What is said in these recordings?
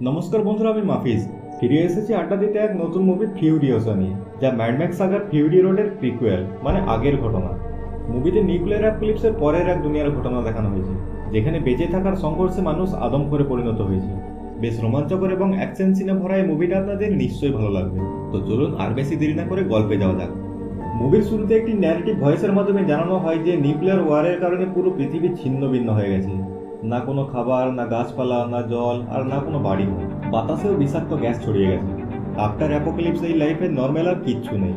নমস্কার বন্ধুরা, আমি মাফিজ। ফিরে এসেছি আড্ডা দিতে এক নতুন মুভি ফিউরিওসা নিয়ে, যা ম্যাডম্যাক্স সাগার ফিউরি রোডের প্রিকুয়েল মানে আগের ঘটনা। মুভিতে নিউক্লিয়ার অ্যাপক্লিপসের পরের এক দুনিয়ার ঘটনা দেখানো হয়েছে, যেখানে বেঁচে থাকার সংঘর্ষে মানুষ আদম করে পরিণত হয়েছে। বেশ রোমাঞ্চকর এবং অ্যাকশন সিনে ভরা এই মুভিটা আপনাদের নিশ্চয়ই ভালো লাগবে। তো চলুন আর বেশি দেরি না করে গল্পে যাওয়া যাক। মুভির শুরুতে একটি ন্যারেটিভ ভয়েসের মাধ্যমে জানানো হয় যে নিউক্লিয়ার ওয়ারের কারণে পুরো পৃথিবী ছিন্ন ভিন্ন হয়ে গেছে। না কোনো খাবার, না গাছপালা, না জল, আর না কোনো বাড়ি বাতাসেও বিষাক্ত গ্যাস ছড়িয়ে গেছে। আফটার অ্যাপোক্লিপস এই লাইফে নর্মাল আর কিচ্ছু নেই।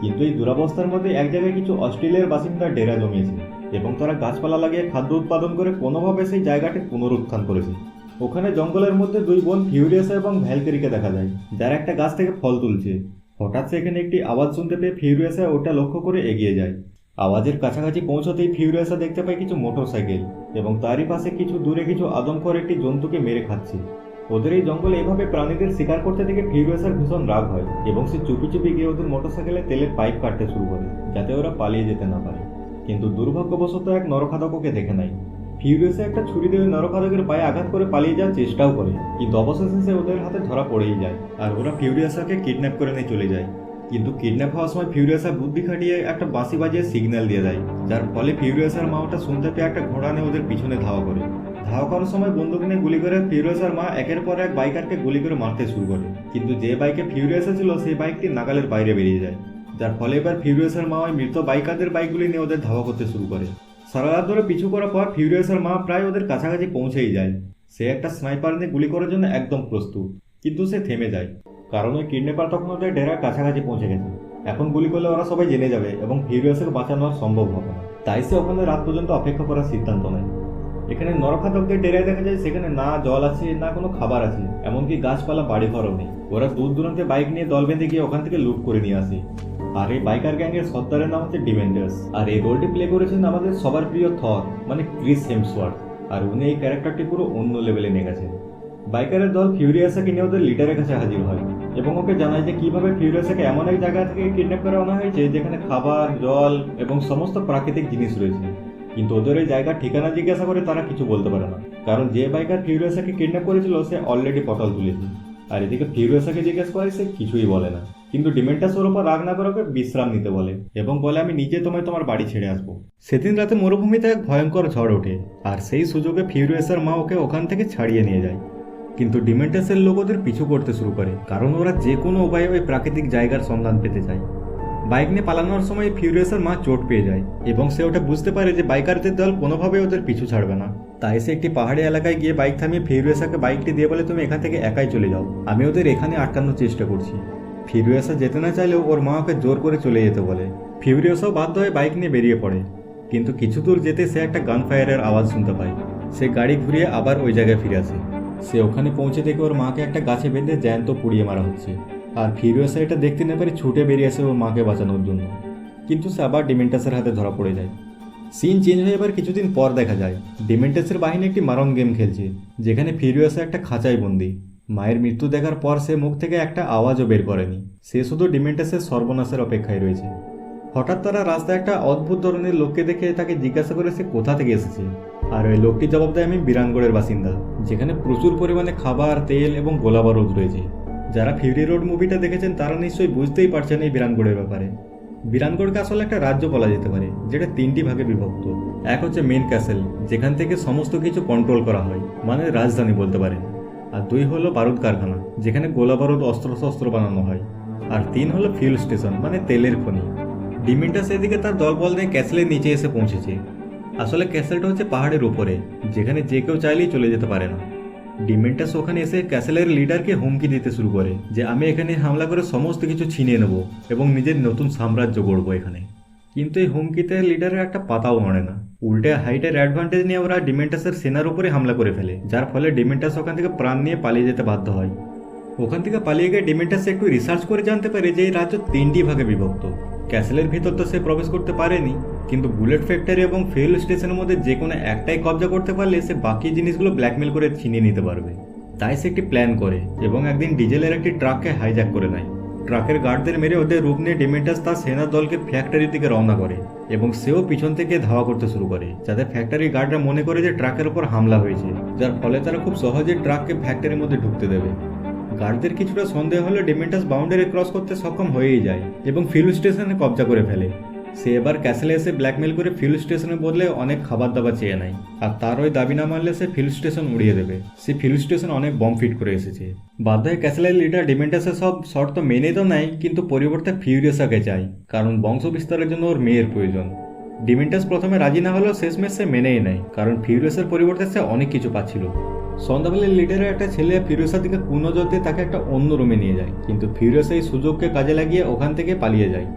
কিন্তু এই দুরাবস্থার মধ্যে এক জায়গায় কিছু অস্ট্রেলিয়ার বাসিন্দা ডেরা জমিয়েছে এবং তারা গাছপালা লাগিয়ে খাদ্য উৎপাদন করে কোনোভাবে সেই জায়গাটি পুনরুত্থান করেছে। ওখানে জঙ্গলের মধ্যে দুই বোন ফিউরিয়াসা এবং ভ্যালকেরিকে দেখা যায়, যারা একটা গাছ থেকে ফল তুলছে। হঠাৎ সেখানে একটি আওয়াজ শুনতে পেয়ে ফিউরিয়াসা ওটা লক্ষ্য করে এগিয়ে যায়। আওয়াজের কাছাকাছি পৌঁছতেই ফিউরিয়াসা দেখতে পায় কিছু মোটরসাইকেল। এবং তারই পাশে কিছু দূরে কিছু আদমখর একটি জন্তুকে মেরে খাচ্ছে। ওদের এই জঙ্গলে এভাবে প্রাণীদের শিকার করতে দেখে ফিউরিয়াসের ভীষণ রাগ হয় এবং সে চুপি চুপি গিয়ে ওদের মোটরসাইকেলে তেলের পাইপ কাটতে শুরু করে, যাতে ওরা পালিয়ে যেতে না পারে। কিন্তু দুর্ভাগ্যবশত এক নরখাদককে দেখে নাই। ফিউরিয়াসে একটা ছুরি দিয়ে নরখাদকের পায়ে আঘাত করে পালিয়ে যাওয়ার চেষ্টাও করে, কিন্তু অবশেষে সে ওদের হাতে ধরা পড়েই যায়, আর ওরা ফিউরিয়াসাকে কিডন্যাপ করে নিয়ে চলে যায়। কিন্তু কিডন্যাপ হওয়ার সময় ফিউরিয়াসা বুদ্ধি খাটিয়ে একটা বাঁশি বাজিয়ে সিগন্যাল দিয়ে দেয়, যার ফলে ফিউরিয়াসার মা ওটা শুনতে পেয়ে একটা ঘোড়া নিয়ে ওদের পিছনে ধাওয়া করে। ধাওয়া করার সময় বন্দুক নিয়ে গুলি করে ফিউরিয়াসার মা একের পর এক বাইকারকে গুলি করে মারতে শুরু করে। কিন্তু যে বাইকে ফিউরিয়াসা ছিল সেই বাইকটি নাগালের বাইরে বেরিয়ে যায়। যার ফলে এবার ফিউরিয়াসের মা ওই মৃত বাইকারদের বাইকগুলি নিয়ে ওদের ধাওয়া করতে শুরু করে। সারা রাত ধরে পিছু করার পর ফিউরিয়াসের মা প্রায় ওদের কাছাকাছি পৌঁছেই যায়। সে একটা স্নাইপার নিয়ে গুলি করার জন্য একদম প্রস্তুত, কিন্তু সে থেমে যায়। কারণ ওই কিডন্যাপার তখন ওদের ডেরার কাছাকাছি পৌঁছে গেছে। এখন গুলি করলে ওরা সবাই জেনে যাবে এবং ফিউরিয়াসকে বাঁচানো সম্ভব হবে না। তাই সে ওখানে রাত পর্যন্ত অপেক্ষা করার সিদ্ধান্ত নেয়। এখানে নরখাদকদের ডেরায় দেখা যায় সেখানে না জল আছে, না কোনো খাবার আছে, এমনকি গাছপালা বাড়ি ঘরও নেই। ওরা দূর দূরান্তে বাইক নিয়ে দল বেঁধে গিয়ে ওখান থেকে লুট করে নিয়ে আসে। আর এই বাইকার গ্যাংয়ের সর্দারের নাম হচ্ছে ডিভেন্ডার্স আর এই রোলটি প্লে করেছেন আমাদের সবার প্রিয় থর মানে ক্রিস হেমসওয়ার্থ। আর উনি এই ক্যারেক্টারটি পুরো অন্য লেভেলে নিয়ে গেছেন। বাইকারের দল ফিউরিয়াসাকে নিয়ে ওদের লিডারের কাছে হাজির হয় এবং ওকে জানায় যে কীভাবে ফিউরিয়াসাকে এমন এক জায়গা থেকে কিডন্যাপ করে আনা হয়েছে যেখানে খাবার, জল এবং সমস্ত প্রাকৃতিক জিনিস রয়েছে। কিন্তু ওদের এই জায়গার ঠিকানা জিজ্ঞাসা করে তারা কিছু বলতে পারে না। কারণ যে বাইকার ফিউরিয়াসাকে কিডন্যাপ করেছিল, সে অলরেডি পটল তুলেছে। আর এদিকে ফিউরিয়াসাকে জিজ্ঞেস করে, সে কিছুই বলে না। কিন্তু ডিমেন্টাস ওর ওপর রাগ না করে ওকে বিশ্রাম নিতে বলে এবং বলে, আমি নিজে তোমায় তোমার বাড়ি ছেড়ে আসব। সেদিন রাতে মরুভূমিতে এক ভয়ঙ্কর ঝড় ওঠে, আর সেই সুযোগে ফিউরিয়াসের মা ওকে ওখান থেকে ছাড়িয়ে নিয়ে যায়। কিন্তু ডিমেন্টাসের লোক ওদের পিছু করতে শুরু করে, কারণ ওরা যে কোনো উপায়ে ওই প্রাকৃতিক জায়গার সন্ধান পেতে চায়। বাইক নিয়ে পালানোর সময় ফিউরিয়াসের মা চোট পেয়ে যায়, এবং সে ওটা বুঝতে পারে যে বাইকারদের দল কোনোভাবে ওদের পিছু ছাড়বে না। তাই সে একটি পাহাড়ি এলাকায় গিয়ে বাইক থামিয়ে ফিউরিয়াসাকে বাইকটি দিয়ে বলে, তুমি এখান থেকে একাই চলে যাও। আমি ওদের এখানে আটকানোর চেষ্টা করছি। ফিউরিয়াসা যেতে না চাইলেও ওর মা ওকে জোর করে চলে যেতে বলে। ফিউরিয়াসাও বাধ্য হয়ে বাইক নিয়ে বেরিয়ে পড়ে। কিন্তু কিছু দূর যেতে সে একটা গান ফায়ারের আওয়াজ শুনতে পায়। সে গাড়ি ঘুরিয়ে আবার ওই জায়গায় ফিরে আসে। সে ওখানে পৌঁছে দেখে ওর মাকে একটা গাছে বেঁধে জ্যান্ত পুড়িয়ে মারা হচ্ছে। আর ফিরোসা এটা দেখতে না পারে ছুটে বেরিয়ে আসে ওর মাকে বাঁচানোর জন্য। কিন্তু সে আবার ডিমেন্টাসের হাতে ধরা পড়ে যায়। সিন চেঞ্জ হয়ে এবার কিছুদিন পর দেখা যায়। ডিমেন্টাসের বাহিনী একটি মারণ গেম খেলছে, যেখানে ফিরিয়াসা একটা খাঁচায় বন্দি। মায়ের মৃত্যু দেখার পর সে মুখ থেকে একটা আওয়াজও বের করেনি। সে শুধু ডিমেন্টাসের সর্বনাশের অপেক্ষায় রয়েছে। হঠাৎ তারা রাস্তায় একটা অদ্ভুত ধরনের লোককে দেখে তাকে জিজ্ঞাসা করে সে কোথা থেকে এসেছে। আর ওই লোকটি জবাব দেয় আমি বিরানগড়ের বাসিন্দা, যেখানে প্রচুর পরিমাণে খাবার, তেল এবং গোলা বারুদ রয়েছে। যারা ফিউরি রোড মুভিটা দেখেছেন, তারা নিশ্চয়ই বুঝতেই পারছেন এই বিরানগড়ের ব্যাপারে। বিরানগড়কে আসলে একটা রাজ্য বলা যেতে পারে, যেটা তিনটি ভাগে বিভক্ত। এক হচ্ছে মেন ক্যাসেল যেখান থেকে সমস্ত কিছু কন্ট্রোল করা হয় মানে রাজধানী বলতে পারেন। আর দুই হলো বারুদ কারখানা, যেখানে গোলা বারুদ অস্ত্র শস্ত্র বানানো হয়। আর তিন হলো ফিউল স্টেশন মানে তেলের খনি। ডিমিন্টাস এদিকে তার দলবল নিয়ে ক্যাসেলের নিচে এসে পৌঁছেছে। আসলে ক্যাসেলটা হচ্ছে পাহাড়ের উপরে, যেখানে যে কেউ চাইলেই চলে যেতে পারে না। ডিমেন্টাস ওখানে এসে ক্যাসেলের লিডারকে হুমকি দিতে শুরু করে যে আমি এখানে হামলা করে সমস্ত কিছু ছিনিয়ে নেব এবং নিজের নতুন সাম্রাজ্য গড়বো এখানে। কিন্তু এই হুমকিতে লিডারের একটা পাতাও নড়ে না। উল্টে হাইটের অ্যাডভান্টেজ নিয়ে ওরা ডিমেন্টাসের সেনার উপরে হামলা করে ফেলে, যার ফলে ডিমেন্টাস ওখান থেকে প্রাণ নিয়ে পালিয়ে যেতে বাধ্য হয়। ওখান থেকে পালিয়ে গিয়ে ডিমেন্টাস একটু রিসার্চ করে জানতে পারে যে এই রাজ্য তিনটি ভাগে বিভক্ত। ক্যাসেলের ভিতর তো সে প্রবেশ করতে পারেনি কিন্তু বুলেট ফ্যাক্টরি এবং ফিউল স্টেশনের মধ্যে যে কোনো একটাই কবজা করতে পারলে সে বাকি জিনিসগুলো ব্ল্যাকমেল করে ছিনিয়ে নিতে পারবে। তাই সে একটি প্ল্যান করে এবং একদিন ডিজেলের একটি ট্রাককে হাইজ্যাক করে নেয়। ট্রাকের গার্ডদের মেরে ওদের রূপ নিয়ে ডিমেন্টাস তার সেনার দলকে ফ্যাক্টরির দিকে রওনা করে এবং সেও পিছন থেকে ধাওয়া করতে শুরু করে, যাতে ফ্যাক্টরি গার্ডরা মনে করে যে ট্রাকের উপর হামলা হয়েছে, যার ফলে তারা খুব সহজে ট্রাককে ফ্যাক্টরির মধ্যে ঢুকতে দেবে। গার্ডদের কিছুটা সন্দেহ হলে ডিমেন্টাস বাউন্ডারি ক্রস করতে সক্ষম হয়েই যায় এবং ফিউল স্টেশনে কবজা করে ফেলে। সে এবার ক্যাসেলে এসে ব্ল্যাকমেল করে ফিউল স্টেশনে বদলে অনেক খাবার দাবার চেয়ে নেয়। আর তার ওই দাবি না মানলে সে ফিল স্টেশন উড়িয়ে দেবে। সে ফিউল স্টেশন অনেক বম ফিট করে এসেছে। বাধ্য হয়ে ক্যাসেলের লিডার ডিমেন্টাসের সব শর্ত মেনে তো নেয়, কিন্তু পরিবর্তে ফিউরিয়াসাকে চায়, কারণ বংশ বিস্তারের জন্য ওর মেয়ের প্রয়োজন। ডিমেন্টাস প্রথমে রাজি না হলেও শেষমেশ সে মেনেই নেয়, কারণ ফিউরিয়াসের পরিবর্তে সে অনেক কিছু পাচ্ছিল। সন্ধ্যাবেলায় লিডারের একটা ছেলে ফিরোসার দিকে কুনজর দিয়ে তাকে একটা অন্য রুমে নিয়ে যায়, কিন্তু ফিরোস এই সুযোগকে কাজে লাগিয়ে ওখান থেকে পালিয়ে যায়।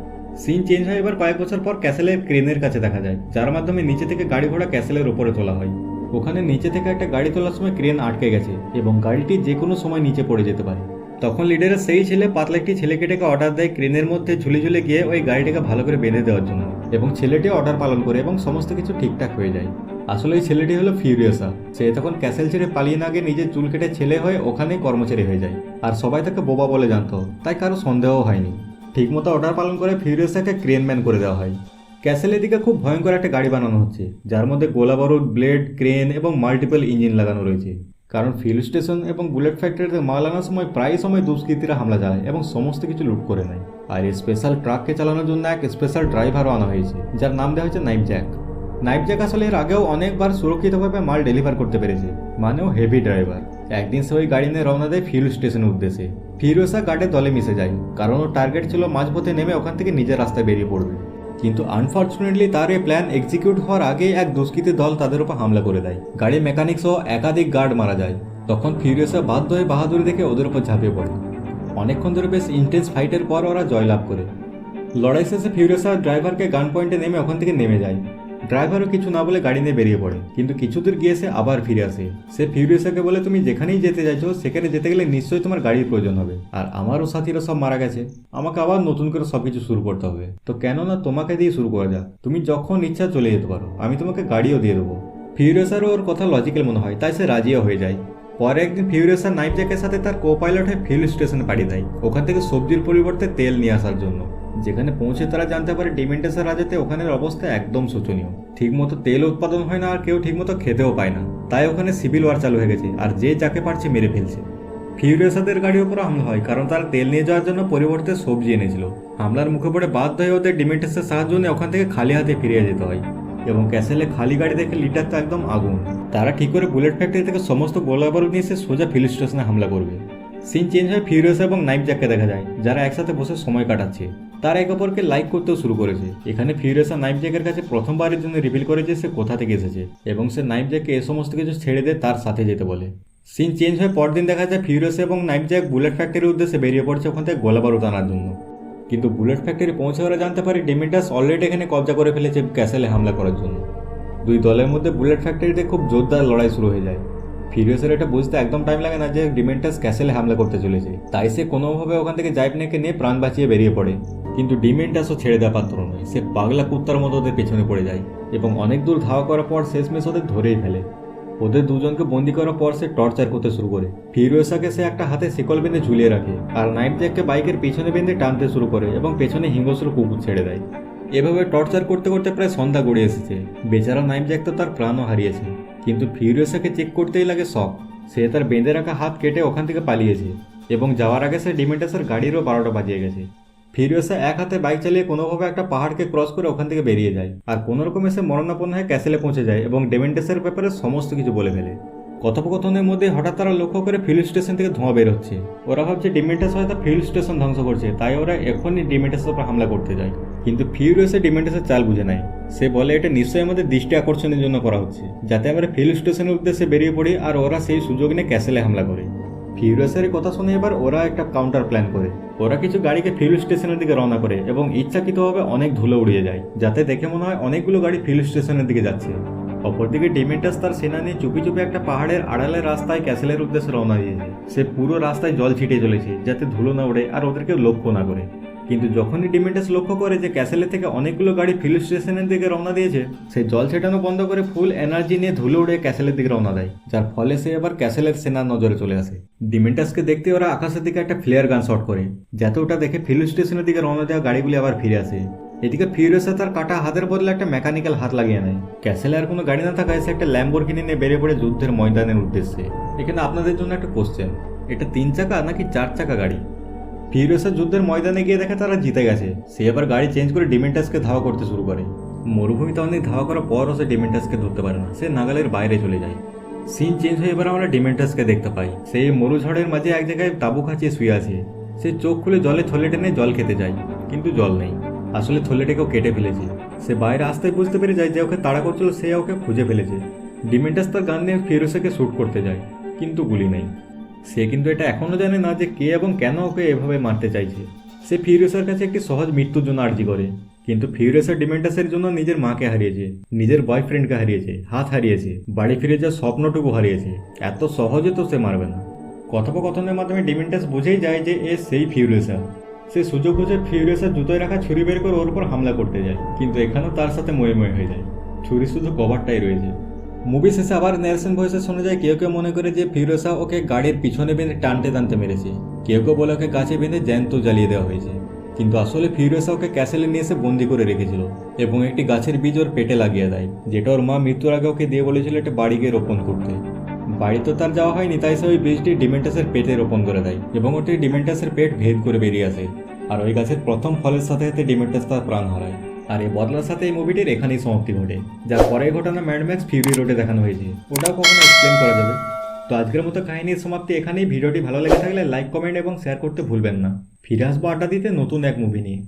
সিন চেঞ্জ হয় এবার কয়েক বছর পর ক্যাসেলে ক্রেনের কাছে দেখা যায়, যার মাধ্যমে নিচে থেকে গাড়ি ঘোড়া ক্যাসেলের ওপরে তোলা হয়। ওখানে নিচে থেকে একটা গাড়ি তোলার সময় ক্রেন আটকে গেছে এবং গাড়িটি যে কোনো সময় নিচে পড়ে যেতে পারে। তখন লিডারের সেই ছেলে পাতলা একটি ছেলেকে ডেকে অর্ডার দেয় ক্রেনের মধ্যে ঝুলে ঝুলে গিয়ে ওই গাড়িটাকে ভালো করে বেঁধে দেওয়ার জন্য এবং ছেলেটি অর্ডার পালন করে এবং সমস্ত কিছু ঠিকঠাক হয়ে যায়। আসলে এই ছেলেটি হলো ফিউরিয়াসা, সে তখন ক্যাসেল ছেড়ে পালিয়ে না গিয়ে নিজের চুল কেটে ছেলে হয়ে ওখানেই কর্মচারী হয়ে যায়। আর সবাই তাকে বোবা বলে জানতো, তাই কারও সন্দেহ হয়নি। ঠিকমতো অর্ডার পালন করে ফিউরিয়াসাকে ক্রেনম্যান করে দেওয়া হয়। ক্যাসেলের দিকে খুব ভয়ঙ্কর একটা গাড়ি বানানো হচ্ছে, যার মধ্যে গোলা বারুদ ব্লেড ক্রেন এবং মাল্টিপল ইঞ্জিন লাগানো রয়েছে। কারণ ফিল স্টেশন এবং বুলেট ফ্যাক্টরিতে মাল আনার সময় প্রায় সময় দুষ্কৃতীরা হামলা চালায় এবং সমস্ত কিছু লুট করে নেয়। আর এই স্পেশাল ট্রাককে চালানোর জন্য এক স্পেশাল ড্রাইভারও আনা হয়েছে, যার নাম দেওয়া হয়েছে নাইফ জ্যাক নাইফ জ্যাক আসলে এর আগেও অনেকবার সুরক্ষিতভাবে মাল ডেলিভার করতে পেরেছে, মানেও হেভি ড্রাইভার একদিন সে ওই গাড়ি নিয়ে রওনা দেয় ফিউল স্টেশনের উদ্দেশ্যে। ফিরোসা গার্ডের দলে মিশে যায়। কারণ ওর টার্গেট ছিল মাঝপথে নেমে ওখান থেকে নিজের রাস্তায় বেরিয়ে পড়বে। কিন্তু আনফর্চুনেটলি তার এই প্ল্যান এক্সিকিউট হওয়ার আগেই এক দুষ্কৃতী দল তাদের উপর হামলা করে দেয়। গাড়ির মেকানিক সহ একাধিক গার্ড মারা যায়। তখন ফিউরিয়াসা বাধ্য হয়ে বাহাদুরি দেখে ওদের উপর ঝাঁপিয়ে পড়ে। অনেকক্ষণ ধরে বেশ ইন্টেন্স ফাইটের পর ওরা জয়লাভ করে। লড়াই শেষে ফিউরিয়াসা ড্রাইভারকে গান পয়েন্টে নেমে ওখান থেকে নেমে যায়। ড্রাইভারও কিছু না বলে গাড়ি নিয়ে বেরিয়ে পড়ে। কিন্তু কিছু দূর গিয়ে সে আবার ফিরে আসে। সে ফিউরিয়াসাকে বলে, তুমি যেখানেই যেতে চাইছো, সেখানে যেতে গেলে নিশ্চয়ই তোমার গাড়ির প্রয়োজন হবে। আর আমারও সাথীরা সব মারা গেছে। আমাকে আবার নতুন করে সবকিছু শুরু করতে হবে। তো কেন না তোমাকে দিয়ে শুরু করা যাক? তুমি যখন ইচ্ছা চলে যেতে পারো। আমি তোমাকে গাড়িও দিয়ে দেবো। ফিউরিয়াসারও ওর কথা লজিক্যাল মনে হয়, তাই সে রাজিও হয়ে যায়। পরে একদিন ফিউরিয়াসার নাইফ জ্যাকের সাথে তার কো পাইলট হয়ে ফিউল স্টেশনে পাঠিয়ে দেয়। ওখান থেকে সবজির পরিবর্তে তেল নিয়ে আসার জন্য। যেখানে পৌঁছে তারা জানতে পারে ডিমেন্টাসের রাজাতে ওখানের অবস্থা একদম শোচনীয়। ঠিকমতো তেল উৎপাদন হয় না আর কেউ ঠিকমতো খেতেও পায় না। তাই ওখানে সিভিল ওয়ার চালু হয়ে গেছে আর যে যাকে পারছে মেরে ফেলছে। ফিউরিয়াসাদের গাড়ির উপর হামলা হয় কারণ তারা তেল নিয়ে যাওয়ার জন্য পরিবর্তে সবজি এনেছিল। হামলার মুখে পড়ে বাধ্য হয়ে ওদের ডিমেন্টাসের সাহায্য নিয়ে ওখান থেকে খালি হাতে ফিরিয়ে যেতে হয় এবং ক্যাসেলে খালি গাড়ি দেখে লিটার তো একদম আগুন। তারা ঠিক করে বুলেট ফ্যাক্টরি থেকে সমস্ত গোলা বারুদ নিয়ে এসে সোজা ফিল স্টেশনে হামলা করবে। সিন চেঞ্জ হয় ফিউরিয়াস এবং নাইফ জ্যাককে দেখা যায়, যারা একসাথে বসে সময় কাটাচ্ছে। তারা একে অপরকে লাইক করতেও শুরু করেছে। এখানে ফিউরিয়াস আর নাইফ জ্যাকের কাছে প্রথমবারের জন্য রিভিল করে যে সে কোথা থেকে এসেছে এবং সে নাইফ জ্যাককে এ সমস্ত কিছু ছেড়ে দিয়ে তার সাথে যেতে বলে। সিন চেঞ্জ হয়ে পরদিন দেখা যায় ফিউরিয়াস এবং নাইফ জ্যাক বুলেট ফ্যাক্টরির উদ্দেশ্যে বেরিয়ে পড়ছে ওখান থেকে গোলা বারুদ আনার জন্য। কিন্তু বুলেট ফ্যাক্টরি পৌঁছে ওরা জানতে পারে ডিমিটাস অলরেডি এখানে কবজা করে ফেলেছে ক্যাসেলে হামলা করার জন্য। দুই দলের মধ্যে বুলেট ফ্যাক্টরিতে খুব জোরদার লড়াই শুরু হয়ে যায়। ফিরিয়াসের এটা বুঝতে একদম টাইম লাগে না যে ডিমেন্টাস ক্যাসেলে হামলা করতে চলেছে। তাই সে কোনোভাবে ওখান থেকে জাইপনেকে নিয়ে প্রাণ বাঁচিয়ে বেরিয়ে পড়ে। কিন্তু ডিমেন্টাসও ছেড়ে দেওয়া পাত্র নয়। সে পাগলা কুত্তার মতো ওদের পেছনে পড়ে যায় এবং অনেক দূর ধাওয়া করার পর শেষমেশ ওদের ধরেই ফেলে। ওদের দুজনকে বন্দি করার পর সে টর্চার করতে শুরু করে। ফিরোসাকে সে একটা হাতে শিকল বেঁধে ঝুলিয়ে রাখে আর নাইট জ্যাককে বাইকের পেছনে বেঁধে টানতে শুরু করে এবং পেছনে হিংস্র কুকুর ছেড়ে দেয়। এভাবে টর্চার করতে করতে প্রায় সন্ধ্যা গড়িয়ে এসেছে। বেচারা নাইট জ্যাক তো তার প্রাণও হারিয়েছে। কিন্তু ফিউরিয়াসাকে চেক করতেই লাগে শখ সে তার বেঁধে রাখা হাত কেটে ওখান থেকে পালিয়েছে এবং যাওয়ার আগে সে ডিমেন্টাসের গাড়িরও বারোটা বাজিয়ে গেছে। ফিরিয়াসা এক হাতে বাইক চালিয়ে কোনোভাবে একটা পাহাড়কে ক্রস করে ওখান থেকে বেরিয়ে যায়। আর কোনোরকমে সে মরণাপন্ন হয়ে ক্যাসেলে পৌঁছে যায় এবং ডেমেন্টাসের ব্যাপারে সমস্ত কিছু বলে ফেলে। কথোপকথনের মধ্যে হঠাৎ তারা লক্ষ্য করে ফিল স্টেশন থেকে ধোঁয়া বের হচ্ছে। ওরা ভাবছে ডিমেন্টাস হয়তো ফিল স্টেশন ধ্বংস করছে, তাই ওরা এখনই ডিমেন্টাসের উপর হামলা করতে যায়। কিন্তু ফিউরিয়াসে ডিমেন্টাসের চাল বুঝে নেয় সে বলে এটা নিশ্চয়ই আমাদের দৃষ্টি আকর্ষণের জন্য করা হচ্ছে, যাতে আমরা ফিল স্টেশনের উদ্দেশ্যে বেরিয়ে পড়ি আর ওরা সেই সুযোগ নিয়ে ক্যাসেলে হামলা করে। ফিউরিয়াসের কথা শুনে এবার ওরা একটা কাউন্টার প্ল্যান করে। ওরা কিছু গাড়িকে ফিউল স্টেশনের দিকে রওনা করে এবং ইচ্ছাকৃতভাবে অনেক ধুলো উড়িয়ে যায়, যাতে দেখে মনে হয় অনেকগুলো গাড়ি ফিউল স্টেশনের দিকে যাচ্ছে। অপরদিকে ডিমেন্টাস তার সেনা নিয়ে চুপি চুপি একটা পাহাড়ের আড়ালের রাস্তায় ক্যাসেলের উদ্দেশ্যে রওনা দিয়েছে। সে পুরো রাস্তায় জল ছিটিয়ে চলেছে, যাতে ধুলো না ওড়ে আর ওদেরকে লক্ষ্য না করে। কিন্তু যখনই ডিমেন্টাস লক্ষ্য করে যে ক্যাসেলের থেকে অনেকগুলো গাড়ি ফিল স্টেশনের দিকে রওনা দিয়েছে, সে জল ছেটানো বন্ধ করে ফুল এনার্জি নিয়ে ধুলে উড়ে ক্যাসেলের দিকে রওনা দেয়। যার ফলে সে আবার ক্যাসেলের সেনার নজরে চলে আসে। ডিমেন্টাসকে দেখতে ওরা আকাশের দিকে একটা ফ্লেয়ার গান শট করে, যাতে ওটা দেখে ফিল স্টেশনের দিকে রওনা দেওয়া গাড়িগুলি আবার ফিরে আসে। এদিকে ফিউরিয়াসে তার কাটা হাতের বদলে একটা মেকানিক্যাল হাত লাগিয়ে নেয়। ক্যাসেলে আর কোনো গাড়ি না থাকায় সে একটা ল্যাম্বোর কিনে নিয়ে বেরিয়ে পড়ে যুদ্ধের ময়দানের উদ্দেশ্যে। এখানে আপনাদের জন্য একটা কোশ্চেন এটা তিন চাকা নাকি চার চাকা গাড়ি? ফিউরিয়াসের যুদ্ধের ময়দানে গিয়ে দেখে তারা জিতে গেছে। সে এবার গাড়ি চেঞ্জ করে ডিমেন্টাসকে ধাওয়া করতে শুরু করে। মরুভূমিতে অনেক ধাওয়া করার পরও সে ডিমেন্টাসকে ধরতে পারে না। সে নাগালের বাইরে চলে যায়। সিন চেঞ্জ হয়ে এবার আমরা ডিমেন্টাসকে দেখতে পাই। সেই মরুঝড়ের মাঝে এক জায়গায় তাবু খাঁচিয়ে শুয়ে আছে। সে চোখ খুলে জলে থলে টেনে জল খেতে যায়, কিন্তু জল নেই। আসলে থলেটাকেও কেটে ফেলেছে। সে বাইরে আসতে বুঝতে পেরে যায় যে ওকে তাড়া করছিল, সে ওকে খুঁজে ফেলেছে। ডিমেন্টাস তার গান নিয়ে ফিরোসেকে শ্যুট করতে যায়, কিন্তু গুলি নেই। সে কিন্তু এটা এখনও জানে না যে কে এবং কেন ওকে এভাবে মারতে চাইছে। সে ফিউরিয়াসের কাছে একটি সহজ মৃত্যুর জন্য আর্জি করে, কিন্তু ফিউরিয়াসের ডিমেন্টাসের জন্য নিজের মাকে হারিয়েছে, নিজের বয়ফ্রেন্ডকে হারিয়েছে, হাত হারিয়েছে, বাড়ি ফিরে যাওয়ার স্বপ্নটুকু হারিয়েছে। এত সহজে তো সে মারবে না। কথোপকথনের মাধ্যমে ডিমেন্টাস বুঝেই যায় যে এ সেই ফিউরিয়াসা সে সুযোগ বুঝে ফিউরিয়াসের জুতোয় রাখা ছুরি বের করে ওর উপর হামলা করতে যায়। কিন্তু এখানেও তার সাথে ময়ে ময়ে হয়ে যায়। ছুরি শুধু কভারটাই রয়েছে। মুভি শেষে আবার নেলসন ভয়েসে শোনা যায়, কেউ কেউ মনে করে যে ফিরোসা ওকে গাড়ির পিছনে বেঁধে টানতে টানতে মেরেছে। কেউ কেউ বলে ওকে গাছে বেঁধে জ্যান্ত জ্বালিয়ে দেওয়া হয়েছে। কিন্তু আসলে ফিরোসা ওকে ক্যাসেলে নিয়ে এসে বন্দি করে রেখেছিল এবং একটি গাছের বীজ ওর পেটে লাগিয়ে দেয়, যেটা ওর মা মৃত্যুর আগে ওকে দিয়ে বলেছিল একটা বাড়ি গিয়ে রোপণ করতে। বাড়ি তো তার যাওয়া হয়নি, তাই সে ওই বীজটি ডিমেন্টাসের পেটে রোপণ করে দেয় এবং ওটি ডিমেন্টাসের পেট ভেদ করে বেরিয়ে আসে। আর ওই গাছের প্রথম ফলের সাথে সাথে ডিমেন্টাস তার প্রাণ হারায়। আর এই বদলার সাথে এই মুভিটির এখানেই সমাপ্তি ঘটে, যার পরের ঘটনা ম্যাডম্যাক্স ফিউরি রোডে দেখানো হয়েছে। ওটাও কখনো এক্সপ্লেন করা যাবে। তো আজকের মতো কাহিনীর সমাপ্তি এখানেই। ভিডিওটি ভালো লেগে থাকলে লাইক কমেন্ট এবং শেয়ার করতে ভুলবেন না। ফিরে আসব আড্ডা দিতে নতুন এক মুভি নিয়ে।